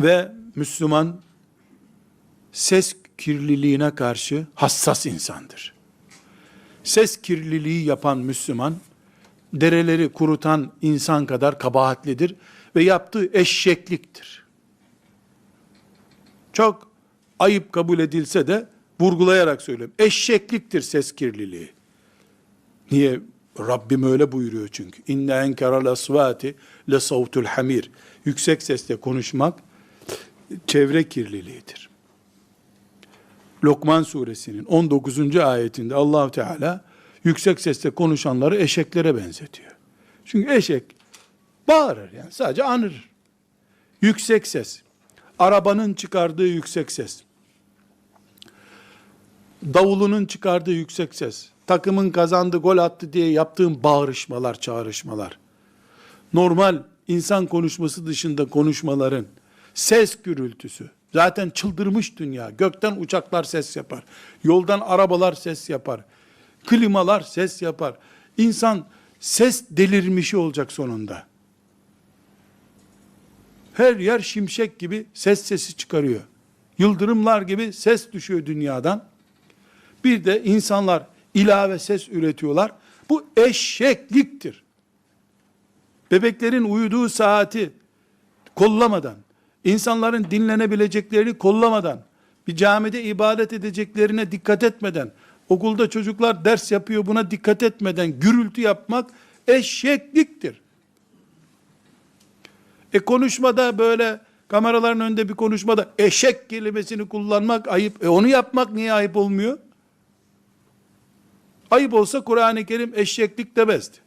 Ve Müslüman ses kirliliğine karşı hassas insandır. Ses kirliliği yapan Müslüman, dereleri kurutan insan kadar kabahatlidir ve yaptığı eşekliktir. Çok ayıp kabul edilse de vurgulayarak söylüyorum. Eşekliktir ses kirliliği. Niye? Rabbim öyle buyuruyor çünkü. İnne enkeral asvati le savtul hamir. Yüksek sesle konuşmak çevre kirliliğidir. Lokman suresinin 19. ayetinde Allahu Teala yüksek sesle konuşanları eşeklere benzetiyor. Çünkü eşek bağırır yani sadece anır. Yüksek ses. Arabanın çıkardığı yüksek ses. Davulunun çıkardığı yüksek ses. Takımın kazandı, gol attı diye yaptığım bağırışmalar, çağrışmalar. Normal insan konuşması dışında konuşmaların ses gürültüsü. Zaten çıldırmış dünya. Gökten uçaklar ses yapar. Yoldan arabalar ses yapar. Klimalar ses yapar. İnsan ses delirmişi olacak sonunda. Her yer şimşek gibi ses sesi çıkarıyor. Yıldırımlar gibi ses düşüyor dünyadan. Bir de insanlar ilave ses üretiyorlar. Bu eşekliktir. Bebeklerin uyuduğu saati kollamadan, insanların dinlenebileceklerini kollamadan, bir camide ibadet edeceklerine dikkat etmeden, okulda çocuklar ders yapıyor buna dikkat etmeden gürültü yapmak eşekliktir. E konuşmada böyle kameraların önünde bir konuşmada eşek kelimesini kullanmak ayıp. E onu yapmak niye ayıp olmuyor? Ayıp olsa Kur'an-ı Kerim eşeklik demezdi.